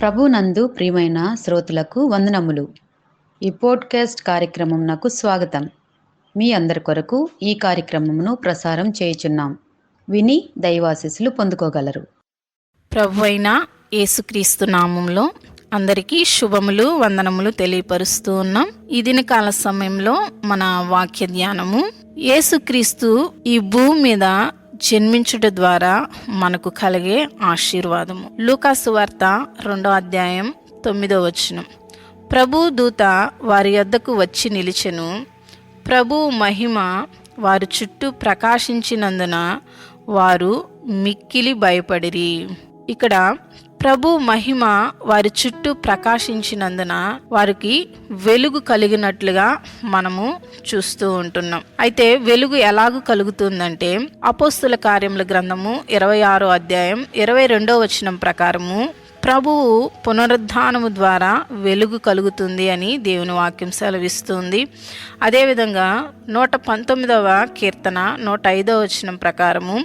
ప్రభునందు ప్రియమైన శ్రోతలకు వందనములు. ఈ పోడ్కాస్ట్ కార్యక్రమం నాకు స్వాగతం. మీ అందరి కొరకు ఈ కార్యక్రమమును ప్రసారం చేయుచున్నాం. విని దైవాశీస్సులు పొందుకోగలరు. ప్రభు అయిన యేసుక్రీస్తు నామంలో అందరికీ శుభములు వందనములు తెలియపరుస్తూ ఉన్నాం. ఈ దిన కాల సమయంలో మన వాక్య ధ్యానము. యేసుక్రీస్తు ఈ భూమి మీద జన్మించుట ద్వారా మనకు కలిగే ఆశీర్వాదము. లూకాసు వార్త రెండో అధ్యాయం తొమ్మిదో వచనం. ప్రభు దూత వారి యొద్దకు వచ్చి నిలిచెను. ప్రభు మహిమ వారు చుట్టూ ప్రకాశించినందున వారు మిక్కిలి భయపడిరి. ఇక్కడ ప్రభు మహిమ వారి చుట్టూ ప్రకాశించినందున వారికి వెలుగు కలిగినట్లుగా మనము చూస్తూ ఉంటున్నాం. అయితే వెలుగు ఎలాగూ కలుగుతుందంటే అపోస్తుల కార్యముల గ్రంథము ఇరవై ఆరో అధ్యాయం ఇరవై రెండో వచనం ప్రకారము ప్రభువు పునరుద్ధానము ద్వారా వెలుగు కలుగుతుంది అని దేవుని వాక్యం సెలవిస్తుంది. అదేవిధంగా నూట పంతొమ్మిదవ కీర్తన నూట ఐదవ వచనం ప్రకారము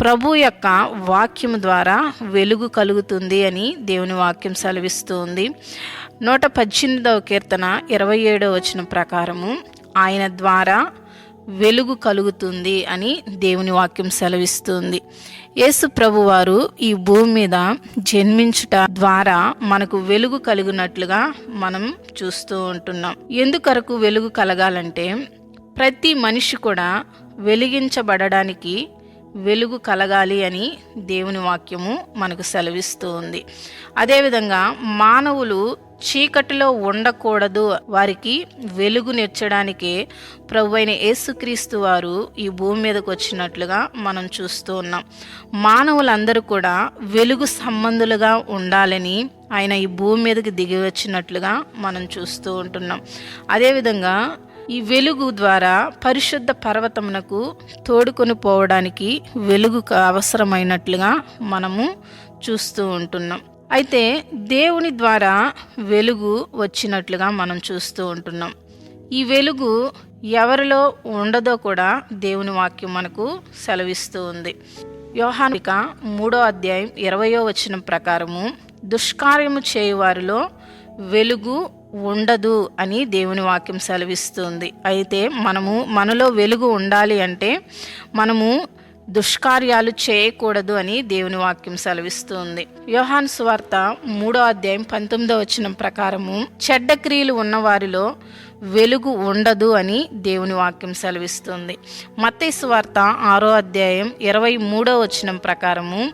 ప్రభు యొక్క వాక్యము ద్వారా వెలుగు కలుగుతుంది అని దేవుని వాక్యం సెలవిస్తుంది. నూట పద్దెనిమిదవ కీర్తన ఇరవై ఏడవ వచనం ప్రకారము ఆయన ద్వారా వెలుగు కలుగుతుంది అని దేవుని వాక్యం సెలవిస్తుంది. యేసు ప్రభువారు ఈ భూమి మీద జన్మించుట ద్వారా మనకు వెలుగు కలిగినట్లుగా మనం చూస్తూ ఉంటున్నాం. ఎందుకరకు వెలుగు కలగాలంటే ప్రతి మనిషి కూడా వెలిగించబడడానికి వెలుగు కలగాలి అని దేవుని వాక్యము మనకు సెలవిస్తూ ఉంది. అదేవిధంగా మానవులు చీకటిలో ఉండకూడదు. వారికి వెలుగునిచ్చడానికే ప్రభు అయిన యేసుక్రీస్తు వారు ఈ భూమి మీదకి వచ్చినట్లుగా మనం చూస్తూ ఉన్నాం. మానవులందరూ కూడా వెలుగు సంబంధులుగా ఉండాలని ఆయన ఈ భూమి మీదకి దిగి వచ్చినట్లుగా మనం చూస్తూ ఉంటున్నాం. అదేవిధంగా ఈ వెలుగు ద్వారా పరిశుద్ధ పర్వతమునకు తోడుకొని పోవడానికి వెలుగు అవసరమైనట్లుగా మనము చూస్తూ ఉంటున్నాం. అయితే దేవుని ద్వారా వెలుగు వచ్చినట్లుగా మనం చూస్తూ ఉంటున్నాం. ఈ వెలుగు ఎవరిలో ఉండదో కూడా దేవుని వాక్యం మనకు సెలవిస్తూ ఉంది. యోహానిక మూడో అధ్యాయం ఇరవయో వచనం ప్రకారము దుష్కార్యము చేయువారిలో వెలుగు ఉండదు అని దేవుని వాక్యం సెలవిస్తుంది అయితే మనము మనలో వెలుగు ఉండాలి అంటే మనము దుష్కార్యాలు చేయకూడదు అని దేవుని వాక్యం సెలవిస్తుంది. యోహాన్ సువార్త మూడో అధ్యాయం పంతొమ్మిదో వచనం ప్రకారము చెడ్డ క్రియలు ఉన్న వారిలో వెలుగు ఉండదు అని దేవుని వాక్యం సెలవిస్తుంది. మత్తయి వార్త ఆరో అధ్యాయం ఇరవై మూడో వచనం ప్రకారము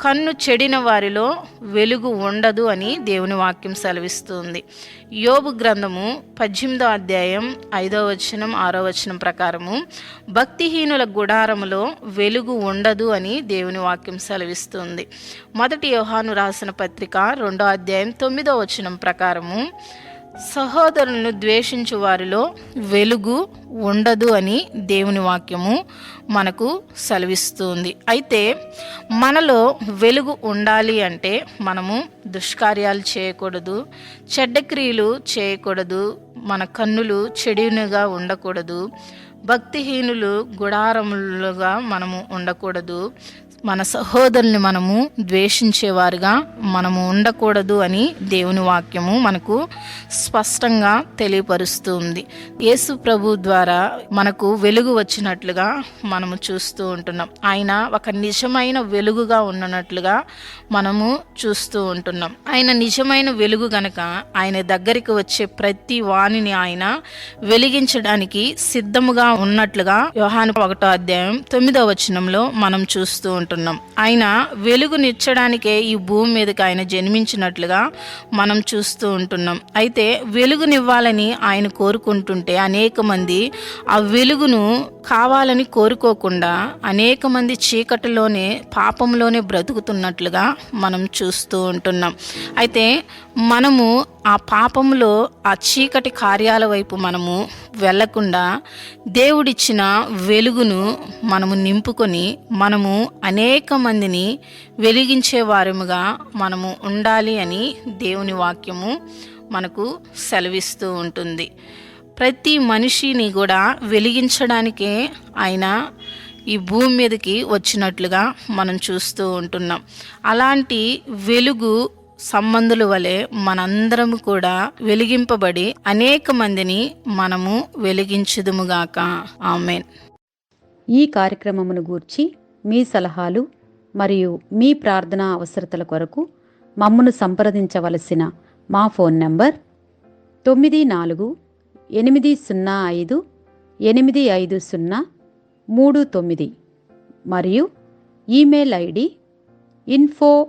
కన్ను చెడిన వారిలో వెలుగు ఉండదు అని దేవుని వాక్యం సెలవిస్తుంది. యోబు గ్రంథము పద్దెనిమిదో అధ్యాయం ఐదో వచనం ఆరో వచనం ప్రకారము భక్తిహీనుల గుడారములో వెలుగు ఉండదు అని దేవుని వాక్యం సెలవిస్తుంది. మొదటి యోహాను రాసిన పత్రిక రెండో అధ్యాయం తొమ్మిదో వచనం ప్రకారము సహోదరులను ద్వేషించు వారిలో వెలుగు ఉండదు అని దేవుని వాక్యము మనకు సెలవిస్తుంది. అయితే మనలో వెలుగు ఉండాలి అంటే మనము దుష్కార్యాలు చేయకూడదు చెడ్డ క్రియలు చేయకూడదు మన కన్నులు చెడునుగా ఉండకూడదు భక్తిహీనులు గుడారములుగా మనము ఉండకూడదు మన సహోదరుని మనము ద్వేషించేవారుగా మనము ఉండకూడదు అని దేవుని వాక్యము మనకు స్పష్టంగా తెలియపరుస్తుంది. యేసు ప్రభు ద్వారా మనకు వెలుగు వచ్చినట్లుగా మనము చూస్తూ ఉంటున్నాం. ఆయన ఒక నిజమైన వెలుగుగా ఉన్నట్లుగా మనము చూస్తూ ఉంటున్నాం. ఆయన నిజమైన వెలుగు గనక ఆయన దగ్గరికి వచ్చే ప్రతి వాణిని ఆయన వెలిగించడానికి సిద్ధముగా ఉన్నట్లుగా యోహాను ఒకటో అధ్యాయం తొమ్మిదో వచనంలో మనం చూస్తూ ఉంటున్నాం ఆయన వెలుగునిచ్చడానికే ఈ భూమి మీదకి ఆయన జన్మించినట్లుగా మనం చూస్తూ ఉంటున్నాం. అయితే వెలుగునివ్వాలని ఆయన కోరుకుంటుంటే అనేక మంది ఆ వెలుగును కావాలని కోరుకోకుండా అనేక మంది చీకటిలోనే పాపంలోనే బ్రతుకుతున్నట్లుగా మనం చూస్తూ ఉంటున్నాం. అయితే మనము ఆ పాపంలో ఆ చీకటి కార్యాల వైపు మనము వెళ్ళకుండా దేవుడిచ్చిన వెలుగును మనము నింపుకొని మనము అనేక మందిని వెలిగించే వారముగా మనము ఉండాలి అని దేవుని వాక్యము మనకు సెలవిస్తూ ఉంటుంది. ప్రతి మనిషిని కూడా వెలిగించడానికే ఆయన ఈ భూమి మీదకి వచ్చినట్లుగా మనం చూస్తూ ఉంటున్నాం. అలాంటి వెలుగు సంబంధుల వలె మనందరం కూడా వెలిగింపబడి అనేక మందిని మనము వెలిగించుదుముగాక. ఆమెన్. ఈ కార్యక్రమమును గూర్చి మీ సలహాలు మరియు మీ ప్రార్థనా అవసరతల కొరకు మమ్మను సంప్రదించవలసిన మా ఫోన్ నంబర్ తొమ్మిది నాలుగు ఎనిమిది సున్నా ఐదు ఎనిమిది ఐదు సున్నా మూడు తొమ్మిది మరియు email ID info